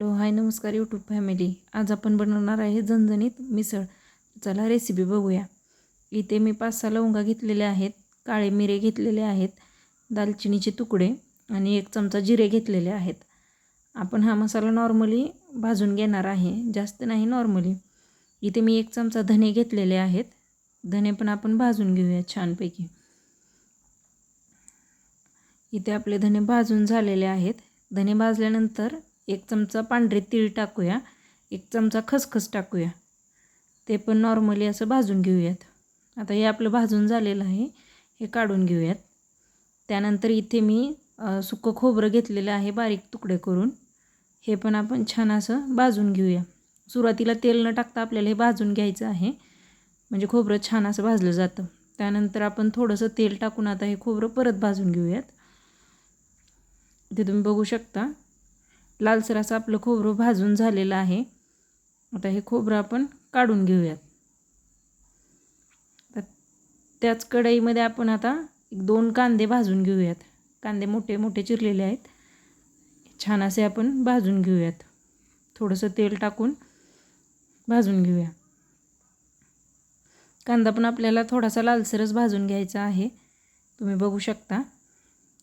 Hello hi नमस्कार YouTube family आज आपण बनवणार आहे झणझणीत मिसळ. चला रेसिपी बघूया. इथे मी पाच सहा लवंगा घेतलेल्या आहेत काळे मिरे घेतलेले आहेत दालचिनीचे तुकडे आणि एक चमचा जिरे घेतलेले आहेत. आपण हा मसाला नॉर्मली भाजून घेणार आहे जास्त नाही नॉर्मली इथे मी एक चमचा धने घेतलेले आहेत. धने पण आपण भाजून घेऊया छानपैकी. इथे आपले धने भाजून झालेले आहेत. धने भाजल्यानंतर एक चमचा पांढरे तीळ टाकूया एक चमचा खसखस टाकूया. ते पण नॉर्मली असं भाजून घेऊयात. आता हे आपलं भाजून झालेलं आहे हे काढून घेऊयात. त्यानंतर इथे मी सुकं खोबरं घेतलेलं आहे बारीक तुकडे करून. हे पण आपण छान असं भाजून घेऊया. सुरुवातीला तेल न टाकता आपल्याला हे भाजून घ्यायचं आहे. म्हणजे खोबरं छान असं भाजलं जातं. त्यानंतर आपण थोडंसं तेल टाकून आता हे खोबरं परत भाजून घेऊयात. ते तुम्ही बघू शकता लालसर असं आपलं खोबरं भाजून झालेलं आहे. आता हे खोबरं आपण काढून घेऊयात. तर त्याच कढईमध्ये आपण आता एक दोन कांदे भाजून घेऊयात. कांदे मोठे मोठे चिरलेले आहेत. छान असे आपण भाजून घेऊयात. थोडंसं तेल टाकून भाजून घेऊया. कांदा पण आपल्याला थोडासा लालसरच भाजून घ्यायचा आहे. तुम्ही बघू शकता.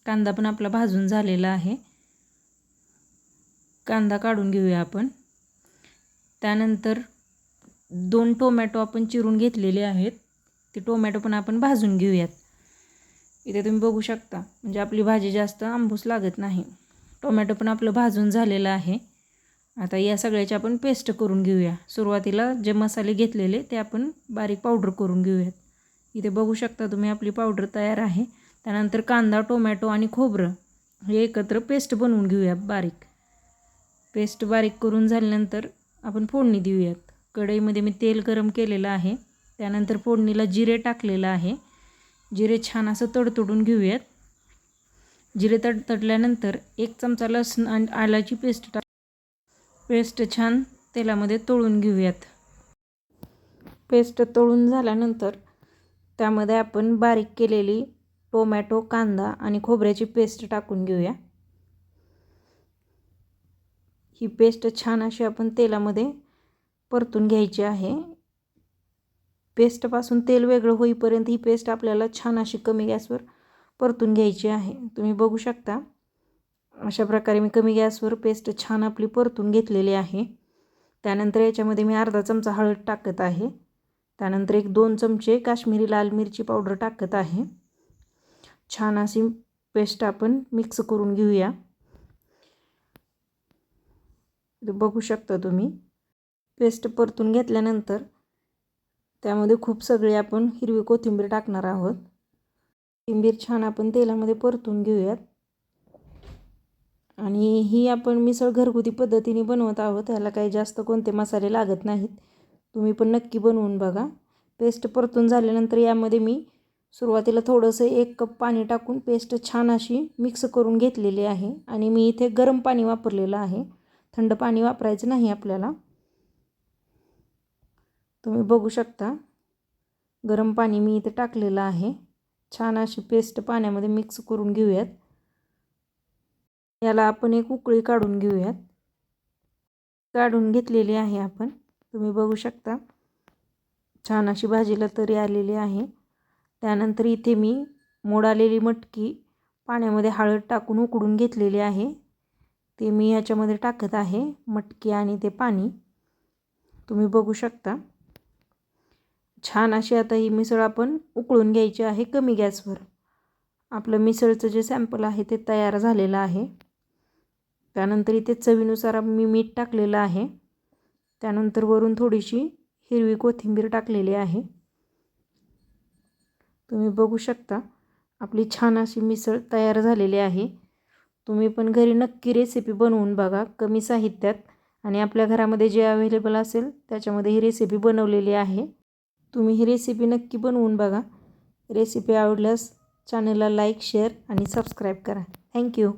कांदा पण आपला भाजून झालेला आहे. कांदा काढून घेऊया आपण. त्यानंतर दोन टोमॅटो आपण चिरून घेतलेले आहेत. ते टोमॅटो पण आपण भाजून घेऊयात. इथे तुम्ही बघू शकता म्हणजे आपली भाजी जास्त आंबूस लागत नाही. टोमॅटो पण आपलं भाजून झालेलं आहे. आता या सगळ्याची आपण पेस्ट करून घेऊया. सुरुवातीला जे मसाले घेतलेले ते आपण बारीक पावडर करून घेऊयात. इथे बघू शकता तुम्ही आपली पावडर तयार आहे. त्यानंतर कांदा टोमॅटो आणि खोबरं हे एकत्र पेस्ट बनवून घेऊया बारीक. पेस्ट बारीक करून झाल्यानंतर आपण फोडणी देऊयात. कढईमध्ये मी तेल गरम केलेलं आहे. त्यानंतर फोडणीला जिरे टाकलेलं आहे. जिरे छान असं तडतडून घेऊयात. जिरे तडतडल्यानंतर एक चमचा लसूण आणि आल्याची पेस्ट टाक पेस्ट छान तेलामध्ये तळून घेऊयात. पेस्ट तळून झाल्यानंतर त्यामध्ये आपण बारीक केलेली टोमॅटो कांदा आणि खोबऱ्याची पेस्ट टाकून घेऊया. ही पेस्ट छान अशी आपण तेलामध्ये परतून घ्यायची आहे. पेस्टपासून तेल वेगळं होईपर्यंत ही पेस्ट आपल्याला छान अशी कमी गॅसवर परतून घ्यायची आहे. तुम्ही बघू शकता अशा प्रकारे मी कमी गॅसवर पेस्ट छान आपली परतून घेतलेली आहे. त्यानंतर याच्यामध्ये मी अर्धा चमचा हळद टाकत आहे. त्यानंतर एक दोन चमचे काश्मीरी लाल मिरची पावडर टाकत आहे. छान अशी पेस्ट आपण मिक्स करून घेऊया. बघू शकता तुम्ही. पेस्ट परतून घेतल्यानंतर त्यामध्ये खूप सगळी आपण हिरवी कोथिंबीर टाकणार आहोत. कोथिंबीर छान आपण तेलामध्ये परतून घेऊयात. आणि ही आपण मिसळ घरगुती पद्धतीने बनवत आहोत. ह्याला काही जास्त कोणते मसाले लागत नाहीत. तुम्ही पण नक्की बनवून बघा. पेस्ट परतून झाल्यानंतर यामध्ये मी सुरुवातीला थोडंसं एक कप पाणी टाकून पेस्ट छान अशी मिक्स करून घेतलेली आहे. आणि मी इथे गरम पाणी वापरलेलं आहे. थंड पाणी वापरायचं नाही आपल्याला. तुम्ही बघू शकता गरम पाणी मी इथे टाकलेलं आहे. छान अशी पेस्ट पाण्यामध्ये मिक्स करून घेऊयात. याला आपण एक उकळी काढून घेऊयात. काढून घेतलेली आहे आपण. तुम्ही बघू शकता छान अशी भाजीला तरी आलेली आहे. त्यानंतर इथे मी मोड आलेली मटकी पाण्यामध्ये हळद टाकून उकडून घेतलेली आहे. ते मी याच्यामध्ये टाकत आहे मटकी आणि ते पाणी. तुम्ही बघू शकता. छान अशी आता ही मिसळ आपण उकळून घ्यायची आहे कमी गॅसवर. आपलं मिसळचं जे सॅम्पल आहे ते तयार झालेलं आहे. त्यानंतर इथे चवीनुसार मी मीठ टाकलेलं आहे. त्यानंतर वरून थोडीशी हिरवी कोथिंबीर टाकलेली आहे. तुम्ही बघू शकता आपली छान अशी मिसळ तयार झालेली आहे. तुम्ही पण घरी नक्की रेसिपी बनवून बघा कमी साहित्यात. आणि आपल्या घरामध्ये जे अवेलेबल असेल त्याच्यामध्ये ही रेसिपी बनवलेली आहे. तुम्ही ही रेसिपी नक्की बनवून बघा. रेसिपी आवडल्यास चॅनलला लाईक शेअर आणि सबस्क्राईब करा. Thank you